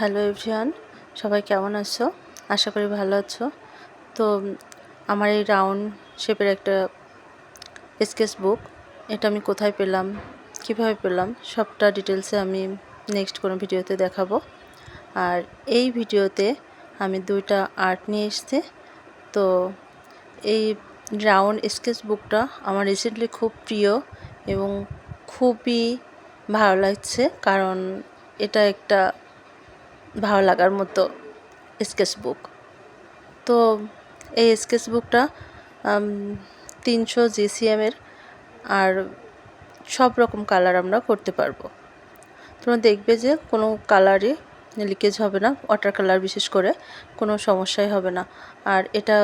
Hello everyone সবাই কেমন আছো? আশা করি ভালো আছো। তো, আমার এই রাউন্ড শেপের একটা স্কেচ বুক এটা আমি কোথায় পেলাম, কীভাবে পেলাম, সবটা ডিটেলসে আমি নেক্সট কোনো ভিডিওতে দেখাবো। আর এই ভিডিওতে আমি দুইটা আর্ট নিয়ে এসেছি। তো, এই রাউন্ড স্কেচ বুকটা আমার রিসেন্টলি খুব প্রিয় এবং খুবই ভালো লাগছে, কারণ এটা একটা ভালো লাগার মতো স্কেচ বুক তো এই স্কেচ বুকটা তিনশো জিসিএমের আর সব রকম কালার আমরা করতে পারব। তোমরা দেখবে যে কোনো কালারই লিকেজ হবে না ওয়াটার কালার বিশেষ করে কোনো সমস্যাই হবে না। আর এটা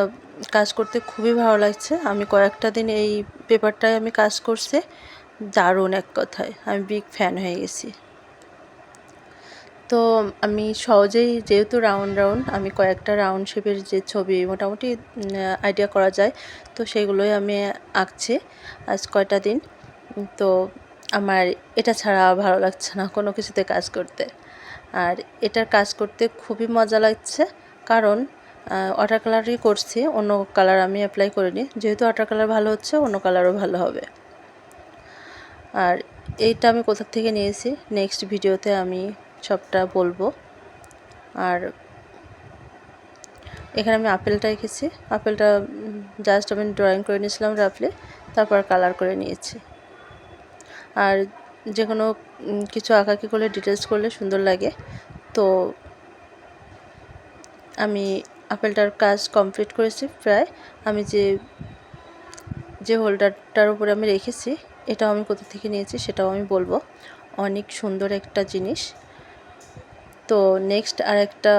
কাজ করতে খুবই ভালো লাগছে। আমি কয়েকটা দিন এই পেপারটায় আমি কাজ করছি। দারুণ এক কথায়, আমি বিগ ফ্যান হয়ে গেছি। তো আমি সহজেই যেহেতু রাউন্ড রাউন্ড আমি কয়েকটা রাউন্ড শেপের যে ছবি মোটামুটি আইডিয়া করা যায়, তো সেগুলোই আমি আঁকছি আজ কয়টা দিন। তো আমার এটা ছাড়া ভালো লাগছে না কোনো কিছুতে কাজ করতে। আর এটার কাজ করতে খুবই মজা লাগছে, কারণ ওয়াটার কালারই করছি, অন্য কালার আমি অ্যাপ্লাই করিনি। যেহেতু ওয়াটার কালার ভালো হচ্ছে, অন্য কালারও ভালো হবে। আর এইটা আমি কোথা থেকে নিয়েছি নেক্সট ভিডিওতে আমি সবটা বলব। আর এখানে আমি আপেলটা এঁকেছি আপেলটা জাস্ট আমি ড্রয়িং করে নিয়েছিলাম রাফলি তারপর কালার করে নিয়েছি। আর যে কোনো কিছু আঁকাকি করলে ডিটেলস করলে সুন্দর লাগে। তো আমি আপেলটার কাজ কমপ্লিট করেছি প্রায়। আমি যে যে হোল্ডারটার উপরে আমি রেখেছি, এটাও আমি কোথা থেকে নিয়েছি সেটাও আমি বলব। অনেক সুন্দর একটা জিনিস। তো নেক্সট আর একটা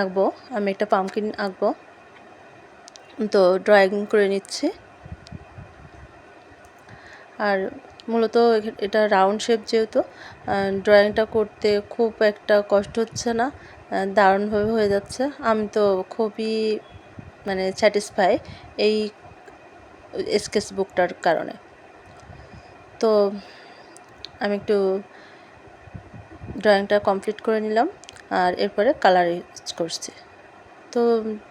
আঁকবো। আমি একটা পামকিন আঁকবো। তো ড্রয়িং করে নিচ্ছি। আর মূলত এটা রাউন্ড শেপ যেহেতু ড্রয়িংটা করতে খুব একটা কষ্ট হচ্ছে না দারুণভাবে হয়ে যাচ্ছে। আমি তো খুবই মানে স্যাটিসফাই এই স্কেচ বুকটার কারণে। তো আমি একটু ড্রয়িংটা কমপ্লিট করে নিলাম আর এরপরে কালার ইউজ করছি। তো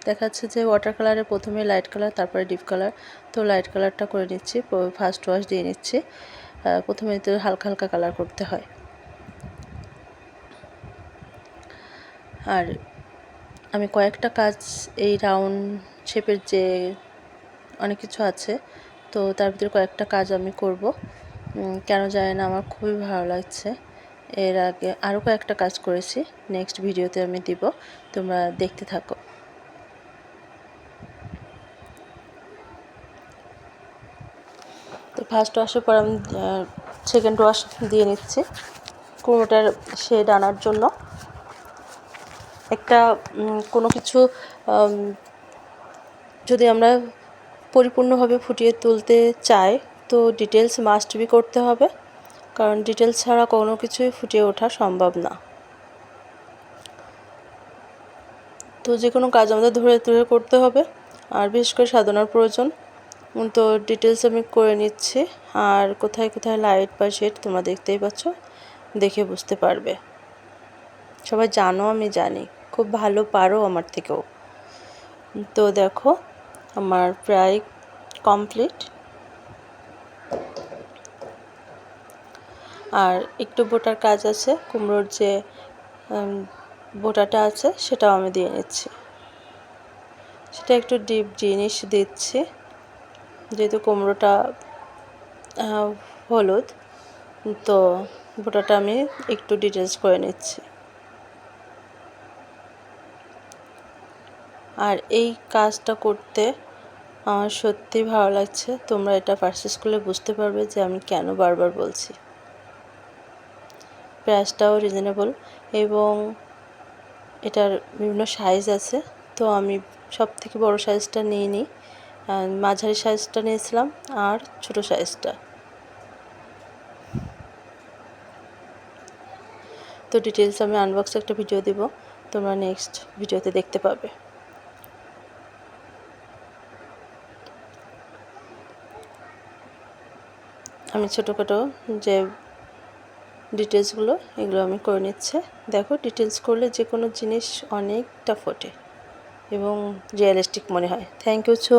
দেখা যাচ্ছে যে ওয়াটার কালারে প্রথমে লাইট কালার তারপরে ডিপ কালার তো লাইট কালারটা করে নিচ্ছি ফার্স্ট ওয়াশ দিয়ে নিচ্ছি। প্রথমে তো হালকা হালকা কালার করতে হয়। আর আমি কয়েকটা কাজ এই রাউন্ড শেপের যে অনেক কিছু আছে, তো তার ভিতরে কয়েকটা কাজ আমি করব। কেন জানি না, আমার খুবই ভালো লাগছে। এর আগে আরও কয়েকটা কাজ করেছি। নেক্সট ভিডিওতে আমি দিব। তোমরা দেখতে থাকো। তো ফার্স্ট ওয়াশের পর আমি সেকেন্ড ওয়াশ দিয়ে নিচ্ছি। কুমড়োটার শেড আনার জন্য। একটা কোনো কিছু যদি আমরা পরিপূর্ণভাবে ফুটিয়ে তুলতে চাই, তো ডিটেলস মাস্ট বি করতে হবে। কারণ ডিটেলস ছাড়া কোনো কিছুই ফুটিয়ে ওঠা সম্ভব না। তো যে কোনো কাজ আমাদের ধরে ধরে করতে হবে। আর বিশেষ করে সাধনার প্রয়োজন। তো ডিটেলস আমি করে নিচ্ছি। আর কোথায় কোথায় লাইট বা শেড তোমরা দেখতেই পাচ্ছ, দেখে বুঝতে পারবে। সবাই জানো, আমি জানি। খুব ভালো পারো আমার থেকেও। তো দেখো, আমার প্রায় কমপ্লিট আর একটু বোটার কাজ আছে, কুমড়োর যে বোটাটা আছে সেটাও আমি দিয়ে নিচ্ছি। সেটা একটু ডিপ জিনিস দিচ্ছি, যেহেতু কুমড়োটা হলুদ, তো বোটাটা আমি একটু ডিটেলস করে নিচ্ছি। আর এই কাজটা করতে আমার সত্যি ভালো লাগছে, তোমরা এটা পার্সেস করলে বুঝতে পারবে যে আমি কেন বারবার বলছি। প্রাইসটাও রিজনেবল এবং এটার বিভিন্ন সাইজ আছে। তো আমি সব থেকে বড়ো সাইজটা নিয়ে নিই। মাঝারি সাইজটা নিয়েছিলাম আর ছোট সাইজটা তো ডিটেলস আমি আনবক্সে একটা ভিডিও দিব। তোমরা নেক্সট ভিডিওতে দেখতে পাবে। আমি ছোটোখাটো যে ডিটেলসগুলো এগুলো আমি করে নিচ্ছে। দেখো, ডিটেলস করলে যে কোনো জিনিস অনেকটা ফোটে এবং রিয়েলিস্টিক মনে হয়। Thank you so